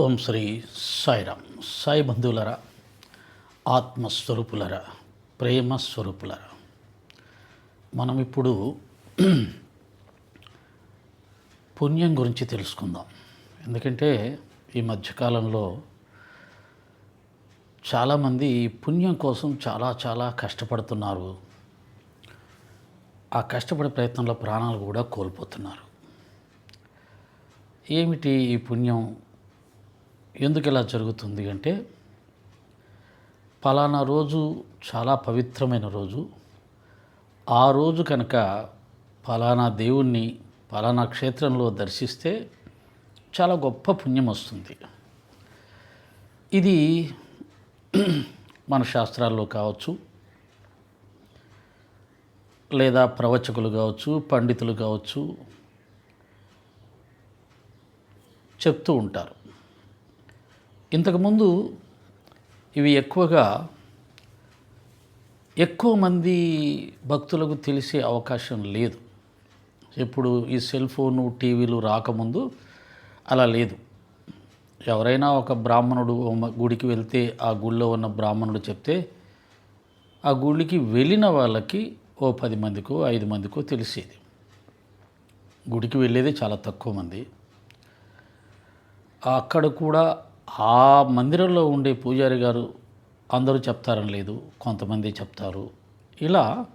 ఓం శ్రీ సాయిరామ్. సాయి బంధువులరా ఆత్మస్వరూపులరా ప్రేమ స్వరూపులరా మనం ఇప్పుడు పుణ్యం గురించి తెలుసుకుందాం. ఎందుకంటే ఈ మధ్యకాలంలో చాలామంది ఈ పుణ్యం కోసం చాలా చాలా కష్టపడుతున్నారు. ఆ కష్టపడే ప్రయత్నంలో ప్రాణాలు కూడా కోల్పోతున్నారు. ఏమిటి ఈ పుణ్యం? ఎందుకు ఇలా జరుగుతుంది అంటే పలానా రోజు చాలా పవిత్రమైన రోజు. ఆ రోజు కనుక పలానా దేవుణ్ణి పలానా క్షేత్రంలో దర్శిస్తే చాలా గొప్ప పుణ్యం వస్తుంది. ఇది మన శాస్త్రాల్లో కావచ్చు లేదా ప్రవచకులు కావచ్చు పండితులు కావచ్చు చెప్తూ ఉంటారు. ఇంతకుముందు ఇవి ఎక్కువగా ఎక్కువ మంది భక్తులకు తెలిసే అవకాశం లేదు. ఇప్పుడు ఈ సెల్ ఫోను టీవీలు రాకముందు అలా లేదు. ఎవరైనా ఒక బ్రాహ్మణుడు ఓ గుడికి వెళ్తే ఆ గుళ్ళో ఉన్న బ్రాహ్మణుడు చెప్తే ఆ గుడికి వెళ్ళిన వాళ్ళకి ఓ పది మందికో ఐదు మందికో తెలిసేది. గుడికి వెళ్ళేది చాలా తక్కువ మంది. అక్కడ కూడా ఆ మందిరంలో ఉండే పూజారి గారు అందరూ చెప్తారని లేదు కొంతమంది చెప్తారు. ఇలా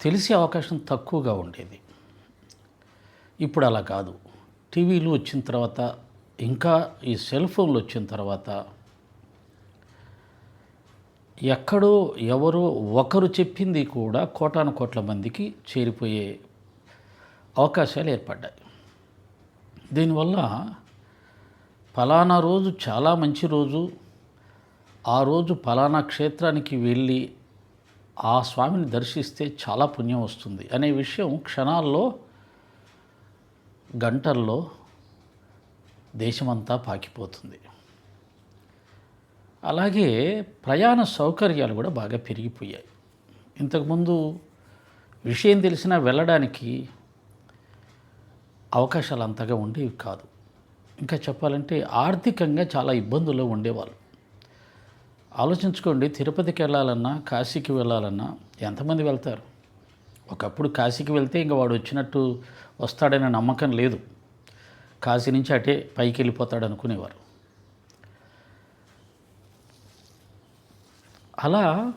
తెలిసే అవకాశం తక్కువగా ఉండేది. ఇప్పుడు అలా కాదు. టీవీలు వచ్చిన తర్వాత ఇంకా ఈ సెల్ ఫోన్లు వచ్చిన తర్వాత ఎక్కడో ఎవరో ఒకరు చెప్పింది కూడా కోటాను కోట్ల మందికి చేరిపోయే అవకాశాలు ఏర్పడ్డాయి. దీనివల్ల ఫలానా రోజు చాలా మంచి రోజు. ఆ రోజు ఫలానా క్షేత్రానికి వెళ్ళి ఆ స్వామిని దర్శిస్తే చాలా పుణ్యం వస్తుంది. అనే విషయం క్షణాల్లో గంటల్లో దేశమంతా పాకిపోతుంది. అలాగే ప్రయాణ సౌకర్యాలు కూడా బాగా పెరిగిపోయాయి. ఇంతకుముందు విషయం తెలిసినా వెళ్ళడానికి అవకాశాలు అంతగా ఉండేవి కాదు. ఇంకా చెప్పాలంటే ఆర్థికంగా చాలా ఇబ్బందుల్లో ఉండేవాళ్ళు. ఆలోచించుకోండి తిరుపతికి వెళ్ళాలన్నా కాశీకి వెళ్ళాలన్నా ఎంతమంది వెళ్తారు? ఒకప్పుడు కాశీకి వెళ్తే ఇంకా వాడు వచ్చినట్టు వస్తాడనే నమ్మకం లేదు. కాశీ నుంచి అటే పైకి వెళ్ళిపోతాడు అనుకునేవారు. అలా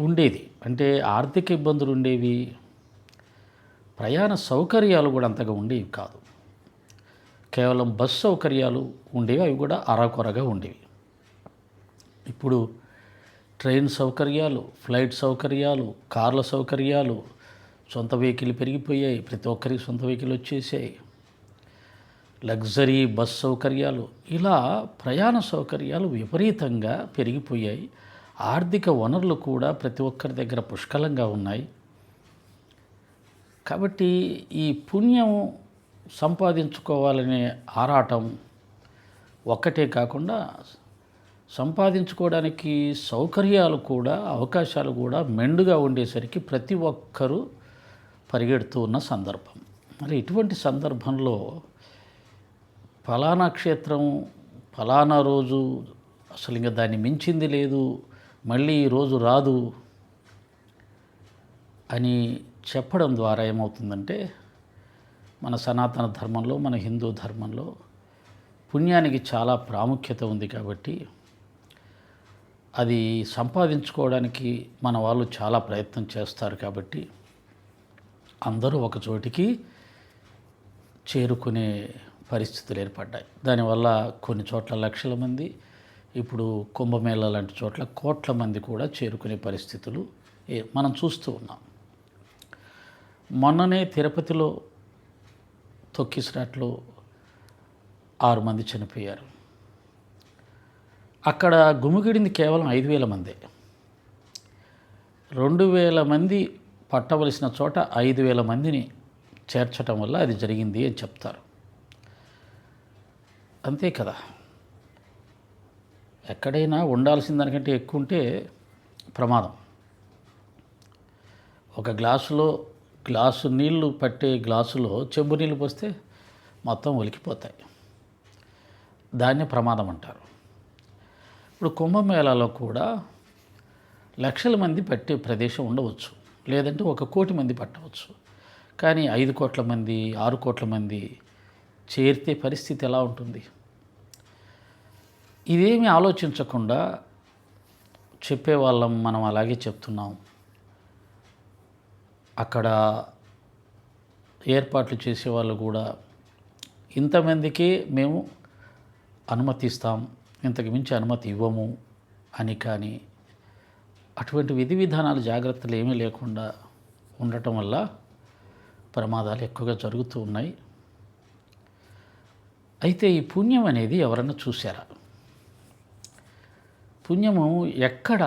ఉండేది. అంటే ఆర్థిక ఇబ్బందులు ఉండేవి. ప్రయాణ సౌకర్యాలు కూడా అంతగా ఉండేవి కాదు. కేవలం బస్ సౌకర్యాలు ఉండేవి అవి కూడా అరాకొరగా ఉండేవి. ఇప్పుడు ట్రైన్ సౌకర్యాలు ఫ్లైట్ సౌకర్యాలు కార్ల సౌకర్యాలు సొంత వెహికల్ పెరిగిపోయాయి ప్రతి ఒక్కరికి సొంత వెహికల్ వచ్చేసాయి. లగ్జరీ బస్ సౌకర్యాలు ఇలా ప్రయాణ సౌకర్యాలు విపరీతంగా పెరిగిపోయాయి. ఆర్థిక వనరులు కూడా ప్రతి ఒక్కరి దగ్గర పుష్కలంగా ఉన్నాయి. కాబట్టి ఈ పుణ్యం సంపాదించుకోవాలనే ఆరాటం ఒక్కటే కాకుండా సంపాదించుకోవడానికి సౌకర్యాలు కూడా అవకాశాలు కూడా మెండుగా ఉండేసరికి ప్రతి ఒక్కరూ పరిగెడుతూ ఉన్న సందర్భం. మరి ఇటువంటి సందర్భంలో ఫలానా క్షేత్రం ఫలానా రోజు అసలు ఇంకా దాన్ని మించింది లేదు మళ్ళీ ఈ రోజు రాదు అని చెప్పడం ద్వారా ఏమవుతుందంటే మన సనాతన ధర్మంలో మన హిందూ ధర్మంలో పుణ్యానికి చాలా ప్రాముఖ్యత ఉంది కాబట్టి అది సంపాదించుకోవడానికి మన వాళ్ళు చాలా ప్రయత్నం చేస్తారు కాబట్టి అందరూ ఒక చోటికి చేరుకునే పరిస్థితులు ఏర్పడ్డాయి. దానివల్ల కొన్ని చోట్ల లక్షల మంది ఇప్పుడు కుంభమేళ లాంటి చోట్ల కోట్ల మంది కూడా చేరుకునే పరిస్థితులు ఏ- మనం చూస్తూ ఉన్నాం. మొన్ననే తిరుపతిలో తొక్కిసినట్లు ఆరు మంది చనిపోయారు. అక్కడ గుమిగిడింది కేవలం ఐదు వేల మందే. రెండు వేల మంది పట్టవలసిన చోట ఐదు వేల మందిని చేర్చటం వల్ల అది జరిగింది అని చెప్తారు. అంతే కదా. ఎక్కడైనా ఉండాల్సిన దానికంటే ఎక్కువ ఉంటే ప్రమాదం. ఒక గ్లాసులో గ్లాసు నీళ్ళు పట్టే గ్లాసులో చెంబు నీళ్ళు పోస్తే మొత్తం ఒలికిపోతాయి. దాన్నే ప్రమాదం అంటారు. ఇప్పుడు కుంభమేళాలో కూడా లక్షల మంది పట్టే ప్రదేశం ఉండవచ్చు. లేదంటే ఒక కోటి మంది పట్టవచ్చు. కానీ ఐదు కోట్ల మంది ఆరు కోట్ల మంది చేరితే పరిస్థితి ఎలా ఉంటుంది? ఇదేమి ఆలోచించకుండా చెప్పేవాళ్ళం మనం అలాగే చెప్తున్నాం. అక్కడ ఏర్పాట్లు చేసేవాళ్ళు కూడా ఇంతమందికి మేము అనుమతిస్తాం ఇంతకు మించి అనుమతి ఇవ్వము అని కానీ అటువంటి విధి విధానాలు జాగ్రత్తలు ఏమీ లేకుండా ఉండటం వల్ల ప్రమాదాలు ఎక్కువగా జరుగుతూ ఉన్నాయి. అయితే ఈ పుణ్యం అనేది ఎవరన్నా చూశారా? పుణ్యము ఎక్కడ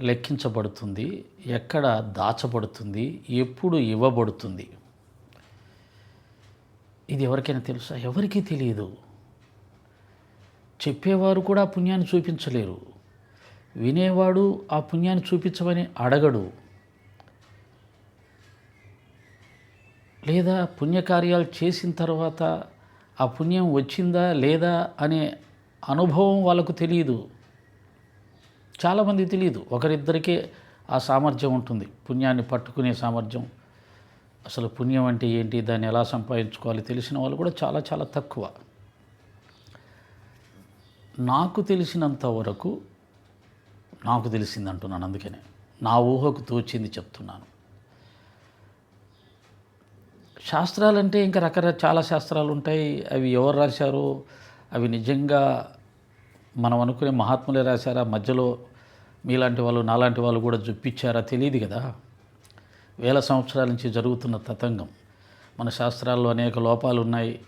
లెక్కించబడుతుంది ఎక్కడ దాచబడుతుంది ఎప్పుడు ఇవ్వబడుతుంది. ఇది ఎవరికైనా తెలుసా? ఎవరికీ తెలియదు. చెప్పేవారు కూడా పుణ్యాన్ని చూపించలేరు. వినేవాడు ఆ పుణ్యాన్ని చూపించమని అడగడు. లేదా పుణ్యకార్యాలు చేసిన తర్వాత ఆ పుణ్యం వచ్చిందా లేదా అనే అనుభవం వాళ్ళకు తెలియదు. చాలామంది తెలియదు ఒకరిద్దరికే ఆ సామర్థ్యం ఉంటుంది. పుణ్యాన్ని పట్టుకునే సామర్థ్యం. అసలు పుణ్యం అంటే ఏంటి? దాన్ని ఎలా సంపాదించుకోవాలి? తెలిసిన వాళ్ళు కూడా చాలా చాలా తక్కువ. నాకు తెలిసినంత వరకు నాకు తెలిసింది అంటున్నాను అందుకనే. నా ఊహకు తోచింది చెప్తున్నాను. శాస్త్రాలంటే ఇంకా రకరకాల చాలా శాస్త్రాలు ఉంటాయి. అవి ఎవరు రాశారు? అవి నిజంగా మనం అనుకునే మహాత్ములే రాశారా? మధ్యలో మీలాంటి వాళ్ళు నాలాంటి వాళ్ళు కూడా చూపించారా తెలియదు కదా. వేల సంవత్సరాల నుంచి జరుగుతున్న తతంగం. మన శాస్త్రాల్లో అనేక లోపాలు ఉన్నాయి.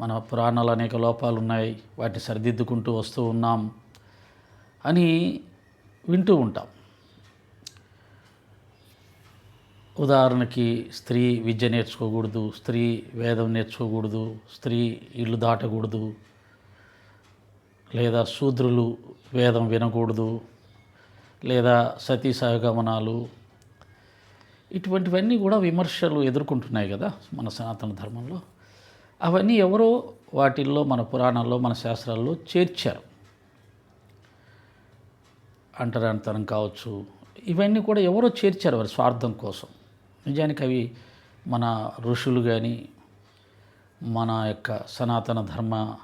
మన పురాణాలు అనేక లోపాలు ఉన్నాయి. వాటిని సరిదిద్దుకుంటూ వస్తూ ఉన్నాం అని వింటూ ఉంటాం. ఉదాహరణకి స్త్రీ విద్య నేర్చుకోకూడదు స్త్రీ వేదం నేర్చుకోకూడదు స్త్రీ ఇల్లు దాటకూడదు లేదా శూద్రులు వేదం వినకూడదు లేదా సతీ సహగమనాలు ఇటువంటివన్నీ కూడా విమర్శలు ఎదుర్కొంటున్నాయి కదా మన సనాతన ధర్మంలో. అవన్నీ ఎవరో వాటిల్లో మన పురాణాల్లో మన శాస్త్రాల్లో చేర్చారు. అంటరానితనం కావచ్చు ఇవన్నీ కూడా ఎవరో చేర్చారు వారి స్వార్థం కోసం. నిజానికి అవి మన ఋషులు కానీ మన యొక్క సనాతన ధర్మ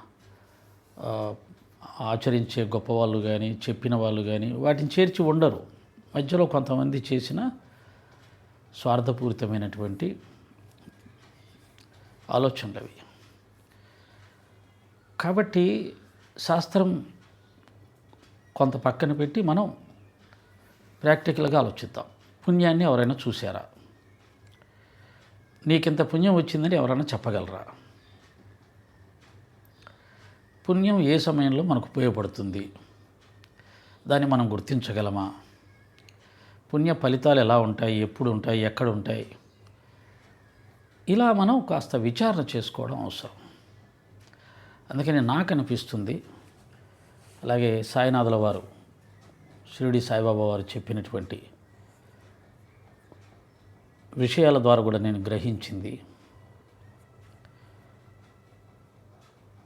ఆచరించే గొప్పవాళ్ళు కానీ చెప్పిన వాళ్ళు కానీ వాటిని చేర్చి ఉండరు. మధ్యలో కొంతమంది చేసిన స్వార్థపూరితమైనటువంటి ఆలోచనలు అవి కాబట్టి శాస్త్రం కొంత పక్కన పెట్టి మనం ప్రాక్టికల్గా ఆలోచిద్దాం. పుణ్యాన్ని ఎవరైనా చూసారా నీకింత పుణ్యం వచ్చిందని ఎవరైనా చెప్పగలరా? పుణ్యం ఏ సమయంలో మనకు ఉపయోగపడుతుంది? దాన్ని మనం గుర్తించగలమా? పుణ్య ఫలితాలు ఎలా ఉంటాయి? ఎప్పుడు ఉంటాయి? ఎక్కడ ఉంటాయి? ఇలా మనం కాస్త విచారణ చేసుకోవడం అవసరం. అందుకని నాకు అనిపిస్తుంది అలాగే సాయినాథుల వారు షిరిడి సాయిబాబా వారు చెప్పినటువంటి విషయాల ద్వారా కూడా నేను గ్రహించింది.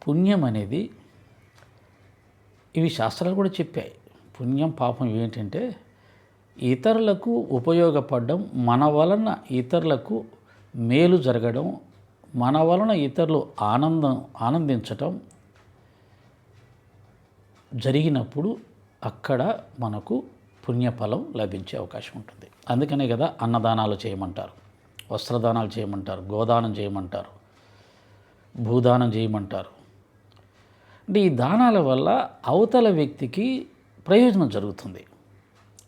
పుణ్యం అనేది ఇవి శాస్త్రాలు కూడా చెప్పాయి. పుణ్యం పాపం ఏంటంటే ఇతరులకు ఉపయోగపడడం మన వలన ఇతరులకు మేలు జరగడం మన వలన ఇతరులు ఆనందం ఆనందించటం జరిగినప్పుడు అక్కడ మనకు పుణ్యఫలం లభించే అవకాశం ఉంటుంది. అందుకనే కదా అన్నదానాలు చేయమంటారు. వస్త్రదానాలు చేయమంటారు. గోదానం చేయమంటారు. భూదానం చేయమంటారు. అంటే ఈ దానాల వల్ల అవతల వ్యక్తికి ప్రయోజనం జరుగుతుంది.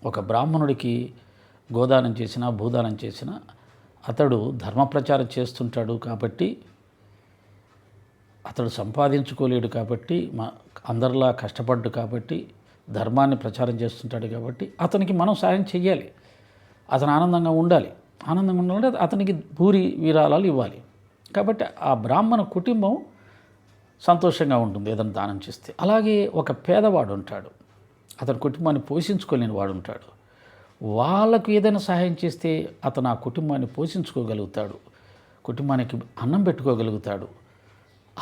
ఒక బ్రాహ్మణుడికి గోదానం చేసినా భూదానం చేసినా అతడు ధర్మ ప్రచారం చేస్తుంటాడు కాబట్టి అతడు సంపాదించుకోలేడు కాబట్టి మా అందరిలా కష్టపడ్డు కాబట్టి ధర్మాన్ని ప్రచారం చేస్తుంటాడు కాబట్టి అతనికి మనం సాయం చెయ్యాలి. అతను ఆనందంగా ఉండాలి. ఆనందంగా ఉండాలంటే అతనికి భూరి విరాళాలు ఇవ్వాలి. కాబట్టి ఆ బ్రాహ్మణ కుటుంబం సంతోషంగా ఉంటుంది ఏదైనా దానం చేస్తే. అలాగే ఒక పేదవాడు ఉంటాడు. అతని కుటుంబాన్ని పోషించుకోలేని వాడు ఉంటాడు. వాళ్ళకు ఏదైనా సహాయం చేస్తే అతను ఆ కుటుంబాన్ని పోషించుకోగలుగుతాడు. కుటుంబానికి అన్నం పెట్టుకోగలుగుతాడు.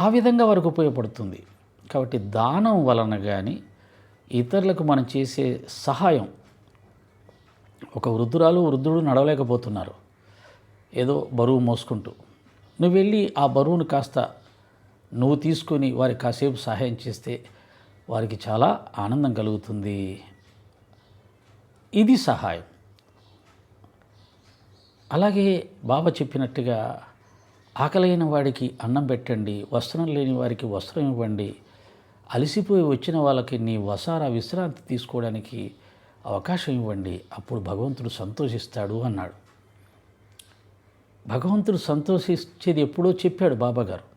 ఆ విధంగా వారికి ఉపయోగపడుతుంది. కాబట్టి దానం వలన కానీ ఇతరులకు మనం చేసే సహాయం ఒక వృద్ధురాలు వృద్ధుడు నడవలేకపోతున్నారు. ఏదో బరువు మోసుకుంటూ. నువ్వు వెళ్ళి ఆ బరువును కాస్త నువ్వు తీసుకొని వారికి కాసేపు సహాయం చేస్తే వారికి చాలా ఆనందం కలుగుతుంది. ఇది సహాయం. అలాగే బాబా చెప్పినట్టుగా ఆకలైన వాడికి అన్నం పెట్టండి వస్త్రం లేని వారికి వస్త్రం ఇవ్వండి అలసిపోయి వచ్చిన వాళ్ళకి నీ వసారా విశ్రాంతి తీసుకోవడానికి అవకాశం ఇవ్వండి అప్పుడు భగవంతుడు సంతోషిస్తాడు అన్నాడు. భగవంతుడు సంతోషించేది ఎప్పుడో చెప్పాడు బాబాగారు.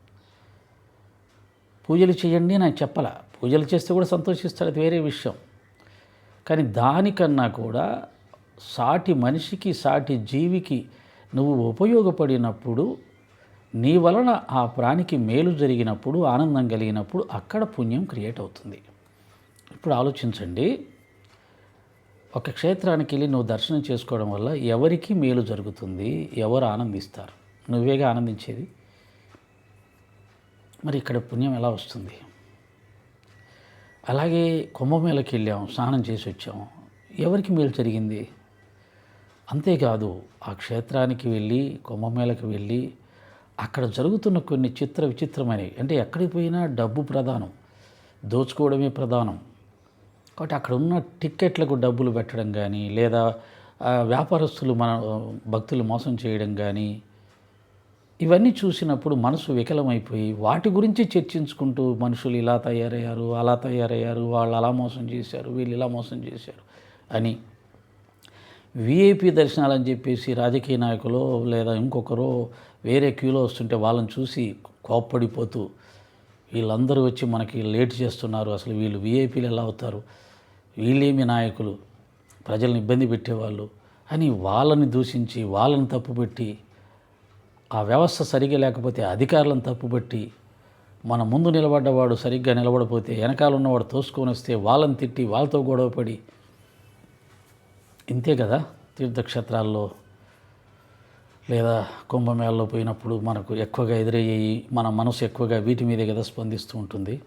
పూజలు చేయండి నాకు చెప్పాల. పూజలు చేస్తే కూడా సంతోషిస్తాడు అది వేరే విషయం. కానీ దానికన్నా కూడా సాటి మనిషికి సాటి జీవికి నువ్వు ఉపయోగపడినప్పుడు నీ వలన ఆ ప్రాణికి మేలు జరిగినప్పుడు ఆనందం కలిగినప్పుడు అక్కడ పుణ్యం క్రియేట్ అవుతుంది. ఇప్పుడు ఆలోచించండి. ఒక క్షేత్రానికి వెళ్ళి నువ్వు దర్శనం చేసుకోవడం వల్ల ఎవరికి మేలు జరుగుతుంది? ఎవరు ఆనందిస్తారు? నువ్వేగా ఆనందించేది? మరి ఇక్కడ పుణ్యం ఎలా వస్తుంది? అలాగే కుంభమేళకి వెళ్ళాం స్నానం చేసి వచ్చాం. ఎవరికి మేలు జరిగింది? అంతేకాదు ఆ క్షేత్రానికి వెళ్ళి కుంభమేళకి వెళ్ళి అక్కడ జరుగుతున్న కొన్ని చిత్ర విచిత్రమైనవి. అంటే ఎక్కడికి పోయినా డబ్బు ప్రధానం దోచుకోవడమే ప్రధానం. కాబట్టి అక్కడ ఉన్న టిక్కెట్లకు డబ్బులు పెట్టడం కానీ లేదా వ్యాపారస్తులు మన భక్తులు మోసం చేయడం కానీ ఇవన్నీ చూసినప్పుడు మనసు వికలమైపోయి వాటి గురించి చర్చించుకుంటూ మనుషులు ఇలా తయారయ్యారు అలా తయారయ్యారు వాళ్ళు అలా మోసం చేశారు వీళ్ళు ఇలా మోసం చేశారు అని విఐపి దర్శనాలని చెప్పేసి రాజకీయ నాయకులు లేదా ఇంకొకరో వేరే క్యూలో వస్తుంటే వాళ్ళని చూసి కోప్పడిపోతూ వీళ్ళందరూ వచ్చి మనకి లేట్ చేస్తున్నారు. అసలు వీళ్ళు విఐపీలు ఎలా అవుతారు? వీళ్ళేమి నాయకులు? ప్రజల్ని ఇబ్బంది పెట్టేవాళ్ళు అని వాళ్ళని దూషించి వాళ్ళని తప్పుపెట్టి ఆ వ్యవస్థ సరిగ్గా లేకపోతే అధికారులను తప్పుబట్టి మన ముందు నిలబడ్డవాడు సరిగ్గా నిలబడపోతే వెనకాల ఉన్నవాడు తోసుకొని వస్తే వాళ్ళని తిట్టి వాళ్ళతో గొడవపడి ఇంతే కదా తీర్థక్షేత్రాల్లో? లేదా కుంభమేళలో పోయినప్పుడు మనకు ఎక్కువగా ఎదురయ్యి మన మనసు ఎక్కువగా వీటి మీదే కదా స్పందిస్తూ ఉంటుంది.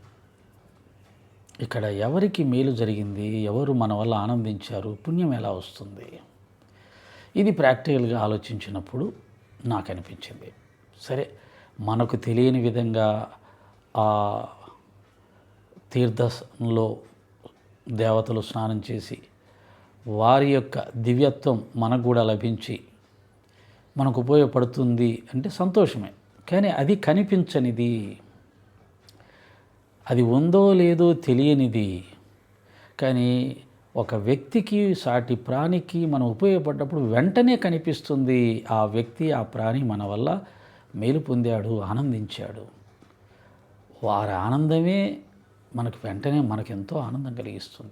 ఇక్కడ ఎవరికి మేలు జరిగింది? ఎవరు మన వల్ల ఆనందించారు? పుణ్యం ఎలా వస్తుంది? ఇది ప్రాక్టికల్గా ఆలోచించినప్పుడు నాకు అనిపించింది సరే మనకు తెలియని విధంగా ఆ తీర్థంలో దేవతలు స్నానం చేసి వారి యొక్క దివ్యత్వం మనకు కూడా లభించి మనకు ఉపయోగపడుతుంది అంటే సంతోషమే. కానీ అది కనిపించనిది. అది ఉందో లేదో తెలియనిది. కానీ ఒక వ్యక్తికి సాటి ప్రాణికి మనం ఉపయోగపడ్డప్పుడు వెంటనే కనిపిస్తుంది ఆ వ్యక్తి ఆ ప్రాణి మన వల్ల మేలు పొందాడు ఆనందించాడు. వారి ఆనందమే మనకు వెంటనే మనకెంతో ఆనందం కలిగిస్తుంది.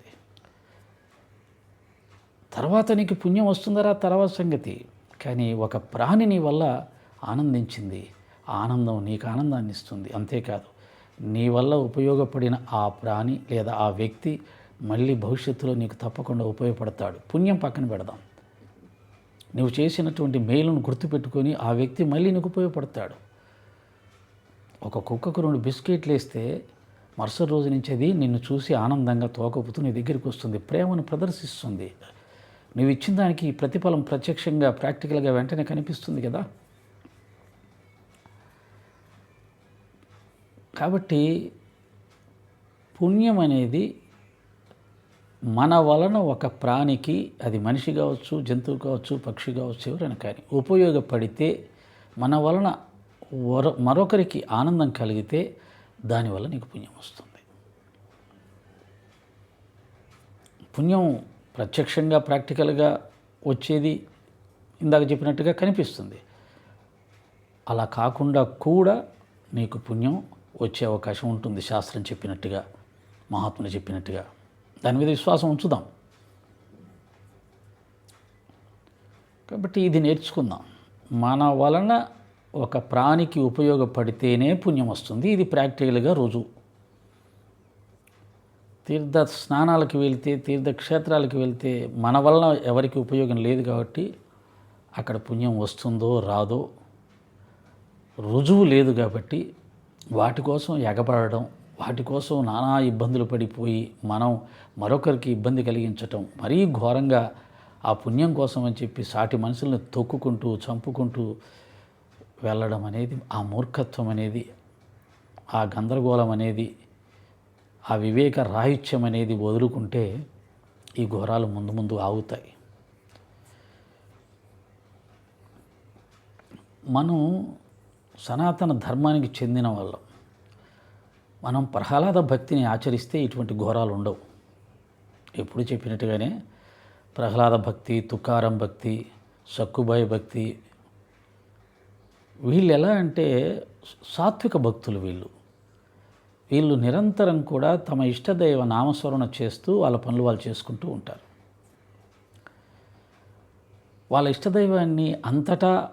తర్వాత నీకు పుణ్యం వస్తుందరా? తర్వాత సంగతి. కానీ ఒక ప్రాణి నీ వల్ల ఆనందించింది. ఆనందం నీకు ఆనందాన్ని ఇస్తుంది అంతేకాదు నీ వల్ల ఉపయోగపడిన ఆ ప్రాణి లేదా ఆ వ్యక్తి మళ్ళీ భవిష్యత్తులో నీకు తప్పకుండా ఉపయోగపడతాడు. పుణ్యం పక్కన పెడదాం. నువ్వు చేసినటువంటి మేలును గుర్తుపెట్టుకొని ఆ వ్యక్తి మళ్ళీ నీకు ఉపయోగపడతాడు. ఒక కుక్కకు రెండు బిస్కెట్లు వేస్తే మరుసటి రోజు నుంచి అది నిన్ను చూసి ఆనందంగా తోకపుతూ నీ దగ్గరికి వస్తుంది. ప్రేమను ప్రదర్శిస్తుంది. నువ్వు ఇచ్చిన దానికి ప్రతిఫలం ప్రత్యక్షంగా ప్రాక్టికల్గా వెంటనే కనిపిస్తుంది కదా. కాబట్టి పుణ్యం అనేది మన వలన ఒక ప్రాణికి అది మనిషి కావచ్చు జంతువు కావచ్చు పక్షి కావచ్చు ఎవరైనా కానీ ఉపయోగపడితే మన వలన మరొకరికి ఆనందం కలిగితే దానివల్ల నీకు పుణ్యం వస్తుంది. పుణ్యం ప్రత్యక్షంగా ప్రాక్టికల్గా వచ్చేది ఇందాక చెప్పినట్టుగా కనిపిస్తుంది. అలా కాకుండా కూడా నీకు పుణ్యం వచ్చే అవకాశం ఉంటుంది. శాస్త్రం చెప్పినట్టుగా మహాత్ములు చెప్పినట్టుగా. దాని మీద విశ్వాసం ఉంచుదాం. కాబట్టి ఇది నేర్చుకుందాం. మన వలన ఒక ప్రాణికి ఉపయోగపడితేనే పుణ్యం వస్తుంది. ఇది ప్రాక్టికల్గా రుజువు తీర్థ స్నానాలకు వెళ్తే తీర్థక్షేత్రాలకు వెళ్తే మన వలన ఎవరికి ఉపయోగం లేదు కాబట్టి అక్కడ పుణ్యం వస్తుందో రాదో రుజువు లేదు కాబట్టి వాటి కోసం ఎగబడడం వాటి కోసం నానా ఇబ్బందులు పడిపోయి మనం మరొకరికి ఇబ్బంది కలిగించటం మరీ ఘోరంగా ఆ పుణ్యం కోసం అని చెప్పి సాటి మనుషుల్ని తొక్కుకుంటూ చంపుకుంటూ వెళ్ళడం అనేది ఆ మూర్ఖత్వం అనేది ఆ గందరగోళం అనేది ఆ వివేక రాహిత్యం అనేది వదులుకుంటే ఈ ఘోరాలు ముందు ముందు ఆగుతాయి. మనం సనాతన ధర్మానికి చెందిన వాళ్ళం. మనం ప్రహ్లాద భక్తిని ఆచరిస్తే ఇటువంటి ఘోరాలు ఉండవు. ఎప్పుడు చెప్పినట్టుగానే ప్రహ్లాద భక్తి తుకారం భక్తి సక్కుబాయి భక్తి వీళ్ళు ఎలా అంటే సాత్విక భక్తులు వీళ్ళు. వీళ్ళు నిరంతరం కూడా తమ ఇష్టదైవ నామస్మరణ చేస్తూ వాళ్ళ పనులు వాళ్ళు చేసుకుంటూ ఉంటారు. వాళ్ళ ఇష్టదైవాన్ని అంతటా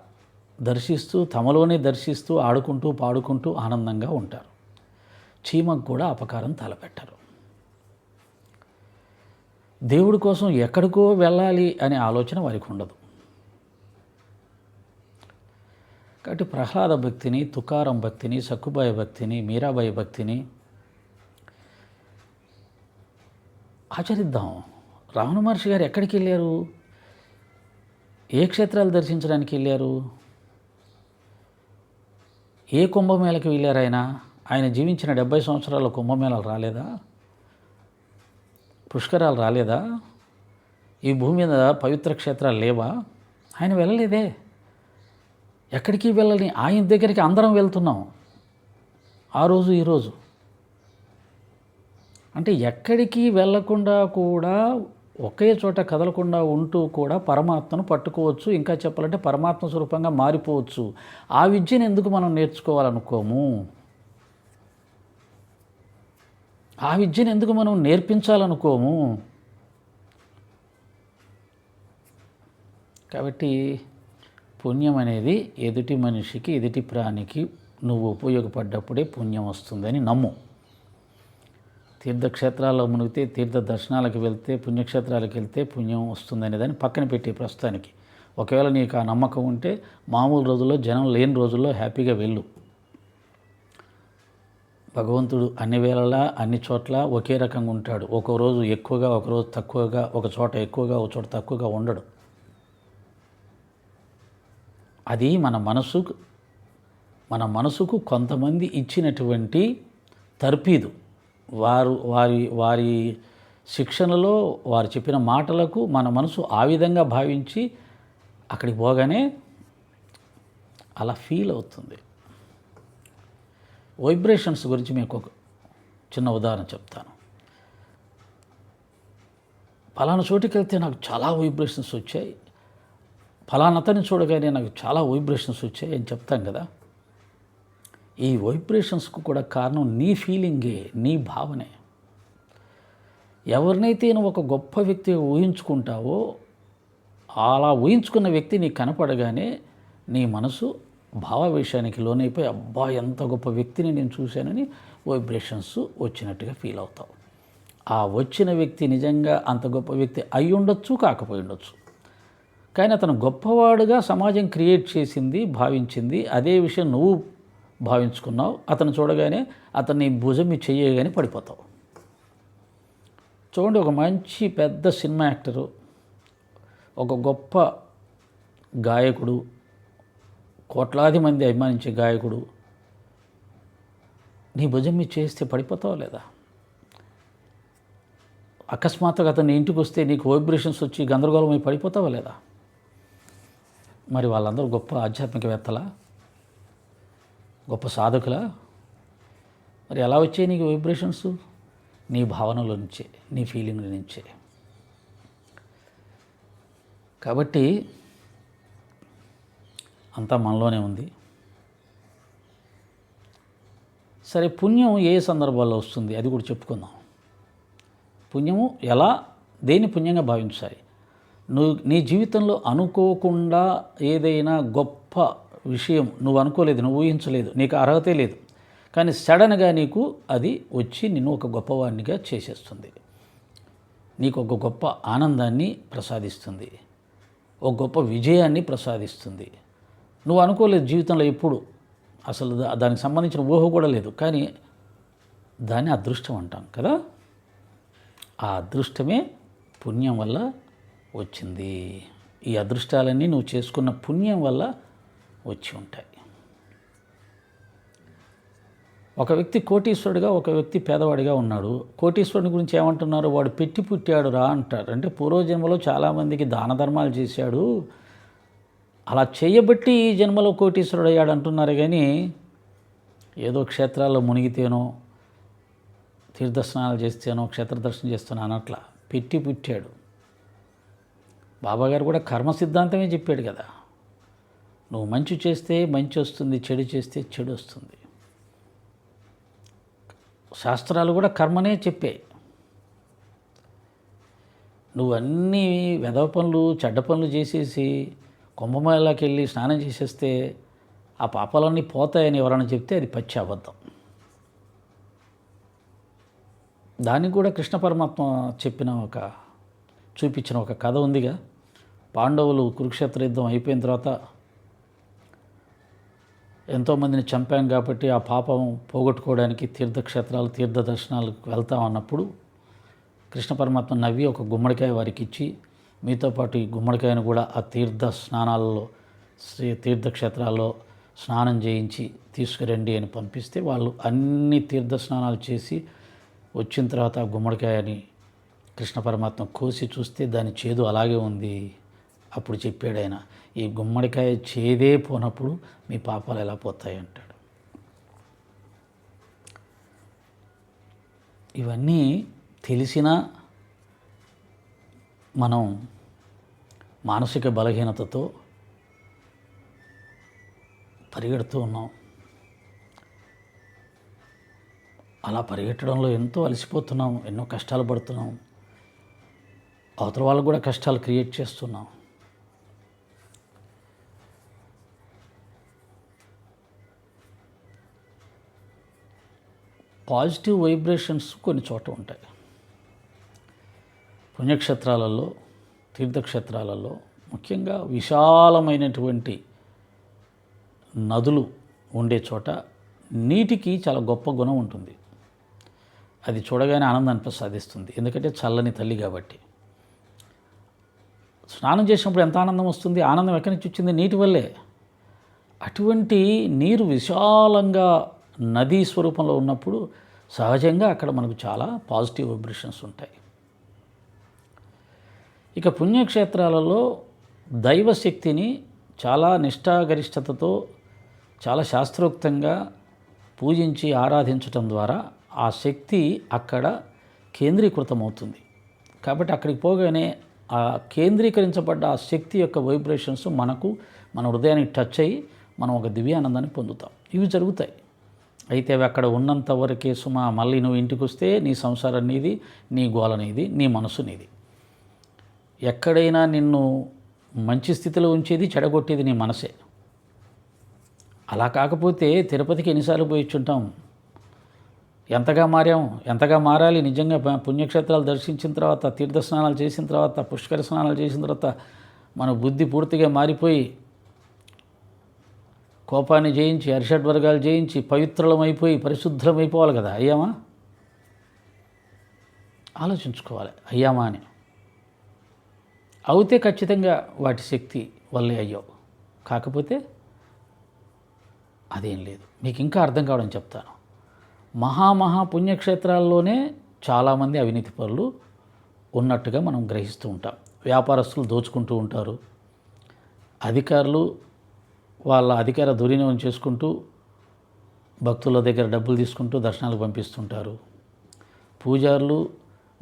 దర్శిస్తూ తమలోనే దర్శిస్తూ ఆడుకుంటూ పాడుకుంటూ ఆనందంగా ఉంటారు. చీమకు కూడా అపకారం తలపెట్టరు. దేవుడి కోసం ఎక్కడికో వెళ్ళాలి అనే ఆలోచన వారికి ఉండదు. కాబట్టి ప్రహ్లాద భక్తిని తుకారం భక్తిని సక్కుబాయి భక్తిని మీరాబాయి భక్తిని ఆచరిద్దాం. రావణ మహర్షి గారు ఎక్కడికి వెళ్ళారు? ఏ క్షేత్రాలు దర్శించడానికి వెళ్ళారు? ఏ కుంభమేళకి వెళ్ళారు ఆయన? ఆయన జీవించిన డెబ్బై సంవత్సరాల కుంభమేళాలు రాలేదా? పుష్కరాలు రాలేదా? ఈ భూమి మీద పవిత్ర క్షేత్రాలు లేవా? ఆయన వెళ్ళలేదే. ఎక్కడికి వెళ్ళని? ఆయన దగ్గరికి అందరం వెళ్తున్నాం. ఆ రోజు ఈరోజు అంటే ఎక్కడికి వెళ్ళకుండా కూడా ఒకే చోట కదలకుండా ఉంటూ కూడా పరమాత్మను పట్టుకోవచ్చు. ఇంకా చెప్పాలంటే పరమాత్మ స్వరూపంగా మారిపోవచ్చు. ఆ విద్యను ఎందుకు మనం నేర్చుకోవాలనుకోము? ఆ విద్యను ఎందుకు మనం నేర్పించాలనుకోము? కాబట్టి పుణ్యం అనేది ఎదుటి మనిషికి ఎదుటి ప్రాణికి నువ్వు ఉపయోగపడ్డప్పుడే పుణ్యం వస్తుందని నమ్ము. తీర్థక్షేత్రాల్లో మునిగితే తీర్థ దర్శనాలకు వెళ్తే పుణ్యక్షేత్రాలకు వెళ్తే పుణ్యం వస్తుందనే దాన్ని పక్కన పెట్టి ప్రస్తుతానికి. ఒకవేళ నీకు ఆ నమ్మకం ఉంటే మామూలు రోజుల్లో జనం లేని రోజుల్లో హ్యాపీగా వెళ్ళు. భగవంతుడు అన్ని వేళలా అన్ని చోట్ల ఒకే రకంగా ఉంటాడు. ఒక రోజు ఎక్కువగా ఒక రోజు తక్కువగా ఒక చోట ఎక్కువగా ఒక చోట తక్కువగా ఉండడు. అది మన మనసుకు మన మనసుకు కొంతమంది ఇచ్చినటువంటి తర్పీదు. వారు వారి వారి శిక్షణలో వారు చెప్పిన మాటలకు మన మనసు ఆ విధంగా భావించి అక్కడికి పోగానే అలా ఫీల్ అవుతుంది. వైబ్రేషన్స్ గురించి మీకు ఒక చిన్న ఉదాహరణ చెప్తాను. ఫలానా చోటికి వెళ్తే నాకు చాలా వైబ్రేషన్స్ వచ్చాయి. ఫలానా అతని చూడగానే నాకు చాలా వైబ్రేషన్స్ వచ్చాయి అని చెప్తాం కదా. ఈ వైబ్రేషన్స్కు కూడా కారణం నీ ఫీలింగే నీ భావనే. ఎవరినైతే నువ్వు ఒక గొప్ప వ్యక్తి ఊహించుకుంటావో అలా ఊహించుకున్న వ్యక్తి నీకు కనపడగానే నీ మనసు భావావేశానికి లోనైపోయి అబ్బా ఎంత గొప్ప వ్యక్తిని నేను చూశానని వైబ్రేషన్స్ వచ్చినట్టుగా ఫీల్ అవుతావు. ఆ వచ్చిన వ్యక్తి నిజంగా అంత గొప్ప వ్యక్తి అయి ఉండొచ్చు కాకపోయి ఉండొచ్చు. కానీ అతను గొప్పవాడుగా సమాజం క్రియేట్ చేసింది భావించింది అదే విషయం నువ్వు భావించుకున్నావు. అతను చూడగానే అతన్ని భుజం మీ చెయ్యగానే పడిపోతావు. చూడండి ఒక మంచి పెద్ద సినిమా యాక్టరు ఒక గొప్ప గాయకుడు కోట్లాది మంది అభిమానించే గాయకుడు. నీ భుజం మీద చేస్తే పడిపోతావా లేదా? అకస్మాత్తుగా అతని ఇంటికి వస్తే నీకు వైబ్రేషన్స్ వచ్చి గందరగోళమై పడిపోతావా లేదా? మరి వాళ్ళందరూ గొప్ప ఆధ్యాత్మికవేత్తలా? గొప్ప సాధకులా? మరి ఎలా వచ్చాయి నీకు వైబ్రేషన్స్? నీ భావనల నుంచే నీ ఫీలింగ్ నుంచే. కాబట్టి అంతా మనలోనే ఉంది. సరే పుణ్యం ఏ సందర్భాల్లో వస్తుంది? అది కూడా చెప్పుకుందాం. పుణ్యము ఎలా? దేని పుణ్యంగా భావించాలి? నువ్వు నీ జీవితంలో అనుకోకుండా ఏదైనా గొప్ప విషయం నువ్వు అనుకోలేదు నువ్వు ఊహించలేదు నీకు అర్హతే లేదు. కానీ సడన్గా నీకు అది వచ్చి నిన్ను ఒక గొప్పవాడినిగా చేసేస్తుంది. నీకు ఒక గొప్ప ఆనందాన్ని ప్రసాదిస్తుంది. ఒక గొప్ప విజయాన్ని ప్రసాదిస్తుంది. నువ్వు అనుకోలేదు జీవితంలో ఎప్పుడు. అసలు దా- దానికి సంబంధించిన ఊహ కూడా లేదు. కానీ దాన్ని అదృష్టం అంటాం కదా? ఆ అదృష్టమే పుణ్యం వల్ల వచ్చింది. ఈ అదృష్టాలన్నీ నువ్వు చేసుకున్న పుణ్యం వల్ల వచ్చి ఉంటాయి. ఒక వ్యక్తి కోటీశ్వరుడిగా ఒక వ్యక్తి పేదవాడిగా ఉన్నాడు. కోటీశ్వరుని గురించి ఏమంటున్నారు? వాడు పెట్టి పుట్టాడు రా అంటారు. అంటే పూర్వజన్మలో చాలామందికి దాన ధర్మాలు చేశాడు. అలా చేయబట్టి ఈ జన్మలో కోటీశ్వరుడు అయ్యాడు అంటున్నారు కానీ ఏదో క్షేత్రాల్లో మునిగితేనో తీర్థస్నానాలు చేస్తేనో క్షేత్ర దర్శనం చేస్తానో అనట్లా పెట్టి పుట్టాడు. బాబాగారు కూడా కర్మ సిద్ధాంతమే చెప్పాడు కదా. నువ్వు మంచి చేస్తే మంచి వస్తుంది చెడు చేస్తే చెడు వస్తుంది. శాస్త్రాలు కూడా కర్మనే చెప్పాయి. నువ్వు అన్నీ వెధవ పనులు చెడ్డ పనులు చేసేసి కుంభమేళాకి వెళ్ళి స్నానం చేసేస్తే ఆ పాపాలన్నీ పోతాయని ఎవరైనా చెప్తే అది పచ్చి అబద్ధం. దానికి కూడా కృష్ణ పరమాత్మ చెప్పిన ఒక చూపించిన ఒక కథ ఉందిగా. పాండవులు కురుక్షేత్ర యుద్ధం అయిపోయిన తర్వాత ఎంతోమందిని చంపాం కాబట్టి ఆ పాపం పోగొట్టుకోవడానికి తీర్థక్షేత్రాలు తీర్థ దర్శనాలకు వెళ్తాం అన్నప్పుడు కృష్ణ పరమాత్మ నవ్వి ఒక గుమ్మడికాయ వారికి ఇచ్చి మీతో పాటు ఈ గుమ్మడికాయను కూడా ఆ తీర్థ స్నానాలలో శ్రీ తీర్థక్షేత్రాల్లో స్నానం చేయించి తీసుకురండి అని పంపిస్తే వాళ్ళు అన్ని తీర్థ స్నానాలు చేసి వచ్చిన తర్వాత ఆ గుమ్మడికాయని కృష్ణ పరమాత్మ కోసి చూస్తే దాని చేదు అలాగే ఉంది అప్పుడు చెప్పాడు ఆయన. ఈ గుమ్మడికాయ చేదే పోనప్పుడు మీ పాపాలు ఎలా పోతాయి అంటాడు. ఇవన్నీ తెలిసినా మనం మానసిక బలహీనతతో పరిగెడుతూ ఉన్నాం. అలా పరిగెట్టడంలో ఎంతో అలసిపోతున్నాం ఎన్నో కష్టాలు పడుతున్నాం. అవతల వాళ్ళకు కూడా కష్టాలు క్రియేట్ చేస్తున్నాం. పాజిటివ్ వైబ్రేషన్స్ కొన్ని చోట ఉంటాయి. పుణ్యక్షేత్రాలలో తీర్థక్షేత్రాలలో ముఖ్యంగా విశాలమైనటువంటి నదులు ఉండే చోట నీటికి చాలా గొప్ప గుణం ఉంటుంది. అది చూడగానే ఆనందాన్ని ప్రసాదిస్తుంది. ఎందుకంటే చల్లని తల్లి కాబట్టి. స్నానం చేసినప్పుడు ఎంత ఆనందం వస్తుంది? ఆనందం ఎక్కడి నుంచి వచ్చింది? నీటి వల్లే. అటువంటి నీరు విశాలంగా నదీ స్వరూపంలో ఉన్నప్పుడు సహజంగా అక్కడ మనకు చాలా పాజిటివ్ వైబ్రేషన్స్ ఉంటాయి. ఇక పుణ్యక్షేత్రాలలో దైవశక్తిని చాలా నిష్ఠాగరిష్టతతో చాలా శాస్త్రోక్తంగా పూజించి ఆరాధించటం ద్వారా ఆ శక్తి అక్కడ కేంద్రీకృతమవుతుంది. కాబట్టి అక్కడికి పోగానే ఆ కేంద్రీకరించబడ్డ ఆ శక్తి యొక్క వైబ్రేషన్స్ మనకు మన హృదయానికి టచ్ అయ్యి మనం ఒక దివ్యానందాన్ని పొందుతాం. ఇవి జరుగుతాయి. అయితే అవి అక్కడ ఉన్నంత వరకే సుమా మళ్ళీ నువ్వు ఇంటికి వస్తే నీ సంసారం నీది నీ గోల నీది నీ మనసు నీది. ఎక్కడైనా నిన్ను మంచి స్థితిలో ఉంచేది చెడగొట్టేది నీ మనసే. అలా కాకపోతే తిరుపతికి ఎన్నిసార్లు పోయిచ్చుంటాం ఎంతగా మారాం ఎంతగా మారాలి నిజంగా పుణ్యక్షేత్రాలు దర్శించిన తర్వాత తీర్థస్నానాలు చేసిన తర్వాత పుష్కర స్నానాలు చేసిన తర్వాత మన బుద్ధి పూర్తిగా మారిపోయి కోపాన్ని జయించి అరిషడ్ వర్గాలు జయించి పవిత్రులమైపోయి పరిశుద్ధమైపోవాలి కదా అయ్యామా? ఆలోచించుకోవాలి అయ్యామా అని. అవుతే ఖచ్చితంగా వాటి శక్తి వల్లే అయ్యావు కాకపోతే అదేం లేదు. మీకు ఇంకా అర్థం కావడం చెప్తాను. మహామహా పుణ్యక్షేత్రాల్లోనే చాలామంది అవినీతి పనులు ఉన్నట్టుగా మనం గ్రహిస్తూ ఉంటాం. వ్యాపారస్తులు దోచుకుంటూ ఉంటారు. అధికారులు వాళ్ళ అధికార దుర్వినియోగం చేసుకుంటూ భక్తుల దగ్గర డబ్బులు తీసుకుంటూ దర్శనాలు పంపిస్తుంటారు. పూజారులు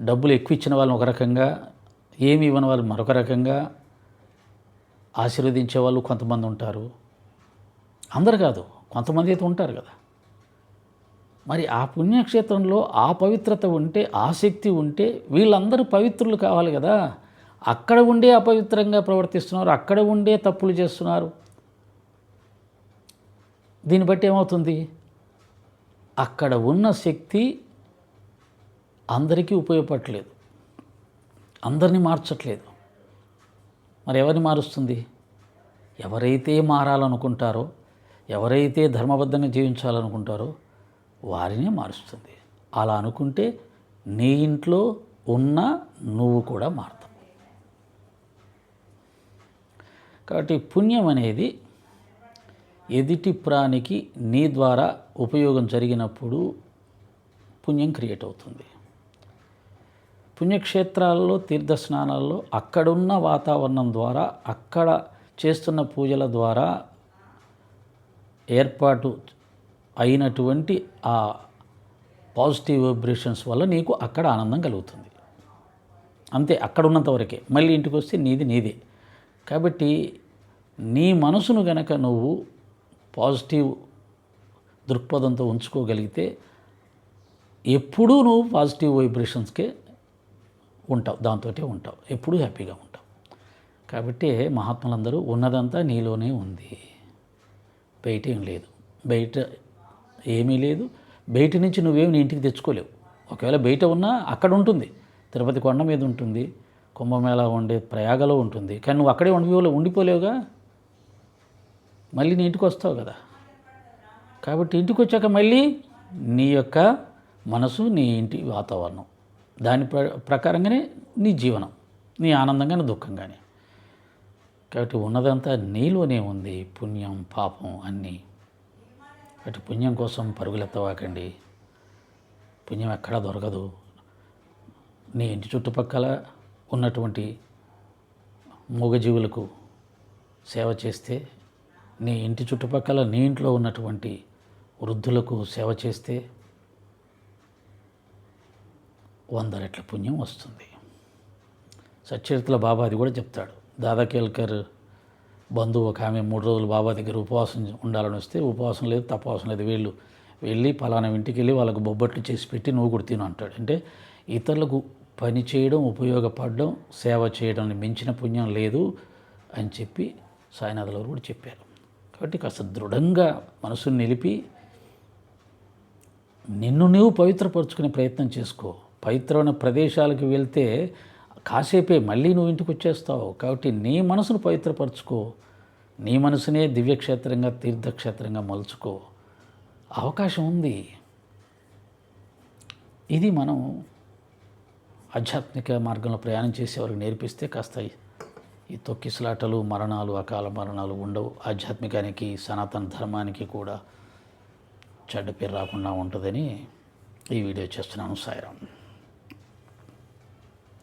డబ్బులు ఎక్కువ ఇచ్చిన వాళ్ళని ఒక రకంగా ఏమి ఇవ్వని వాళ్ళు మరొక రకంగా ఆశీర్వదించే వాళ్ళు కొంతమంది ఉంటారు. అందరు కాదు కొంతమంది అయితే ఉంటారు కదా. మరి ఆ పుణ్యక్షేత్రంలో ఆ పవిత్రత ఉంటే ఆ శక్తి ఉంటే వీళ్ళందరూ పవిత్రులు కావాలి కదా. అక్కడ ఉండే అపవిత్రంగా ప్రవర్తిస్తున్నారు అక్కడ ఉండే తప్పులు చేస్తున్నారు. దీన్ని బట్టి ఏమవుతుంది? అక్కడ ఉన్న శక్తి అందరికీ ఉపయోగపడలేదు అందరినీ మార్చట్లేదు. మరి ఎవరిని మారుస్తుంది? ఎవరైతే మారాలనుకుంటారో ఎవరైతే ధర్మబద్ధంగా జీవించాలనుకుంటారో వారినే మారుస్తుంది. అలా అనుకుంటే నీ ఇంట్లో ఉన్న నువ్వు కూడా మారుతావు. కాబట్టి పుణ్యం అనేది ఎదుటి ప్రాణికి నీ ద్వారా ఉపయోగం జరిగినప్పుడు పుణ్యం క్రియేట్ అవుతుంది. పుణ్యక్షేత్రాల్లో తీర్థ స్నానాల్లో అక్కడున్న వాతావరణం ద్వారా అక్కడ చేస్తున్న పూజల ద్వారా ఏర్పాటు అయినటువంటి ఆ పాజిటివ్ వైబ్రేషన్స్ వల్ల నీకు అక్కడ ఆనందం కలుగుతుంది. అంతే అక్కడ ఉన్నంత వరకే. మళ్ళీ ఇంటికి వస్తే నీది నీదే. కాబట్టి నీ మనసును గనక నువ్వు పాజిటివ్ దృక్పథంతో ఉంచుకోగలిగితే ఎప్పుడూ నువ్వు పాజిటివ్ వైబ్రేషన్స్కే ఉంటావు దాంతో ఉంటావు ఎప్పుడూ హ్యాపీగా ఉంటావు. కాబట్టి మహాత్ములందరూ ఉన్నదంతా నీలోనే ఉంది. బయట ఏం లేదు. బయట ఏమీ లేదు. బయట నుంచి నువ్వేమి నీ ఇంటికి తెచ్చుకోలేవు. ఒకవేళ బయట ఉన్నా అక్కడ ఉంటుంది. తిరుపతి కొండ మీద ఉంటుంది. కుంభమేళా ఉండే ప్రయాగలో ఉంటుంది. కానీ నువ్వు అక్కడే ఉండిపోలే ఉండిపోలేవుగా? మళ్ళీ నీ ఇంటికి వస్తావు కదా. కాబట్టి ఇంటికి వచ్చాక మళ్ళీ నీ యొక్క మనసు నీ ఇంటి వాతావరణం. దాని ప్ర- ప్రకారంగానే నీ జీవనం నీ ఆనందంగానే దుఃఖంగానే. కాబట్టి ఉన్నదంతా నీలోనే ఉంది పుణ్యం పాపం అన్నీ. కాబట్టి పుణ్యం కోసం పరుగులెత్తవాకండి పుణ్యం ఎక్కడా దొరకదు. నీ ఇంటి చుట్టుపక్కల ఉన్నటువంటి మూగజీవులకు సేవ చేస్తే నీ ఇంటి చుట్టుపక్కల నీ ఇంట్లో ఉన్నటువంటి వృద్ధులకు సేవ చేస్తే వంద రెట్ల పుణ్యం వస్తుంది. సచ్చరిత్రల బాబా అది కూడా చెప్తాడు. దాదా కేల్కర్ బంధువు ఒక ఆమె మూడు రోజులు బాబా దగ్గర ఉపవాసం ఉండాలని వస్తే ఉపవాసం లేదు తపవాసం లేదు. వీళ్ళు వెళ్ళి పలానా ఇంటికి వెళ్ళి వాళ్ళకు బొబ్బట్లు చేసి పెట్టి నువ్వు కూడా తిను అంటాడు. అంటే ఇతరులకు పని చేయడం ఉపయోగపడడం సేవ చేయడం మించిన పుణ్యం లేదు అని చెప్పి సాయినాథుల వారు కూడా చెప్పారు. కాబట్టి కాస్త దృఢంగా మనసును నిలిపి నిన్ను నువ్వు పవిత్రపరుచుకునే ప్రయత్నం చేసుకో. పవిత్రమైన ప్రదేశాలకు వెళ్తే కాసేపే మళ్ళీ నువ్వు ఇంటికి వచ్చేస్తావు. కాబట్టి నీ మనసును పవిత్రపరచుకో. నీ మనసునే దివ్యక్షేత్రంగా తీర్థక్షేత్రంగా మలుచుకో. అవకాశం ఉంది. ఇది మనం ఆధ్యాత్మిక మార్గంలో ప్రయాణం చేసేవారికి నేర్పిస్తే కాస్త ఈ తొక్కిసలాటలు మరణాలు అకాల మరణాలు ఉండవు. ఆధ్యాత్మికానికి సనాతన ధర్మానికి కూడా చెడ్డ పేరు రాకుండా ఉంటుందని ఈ వీడియో చేస్తున్నాను. సాయిరామ్.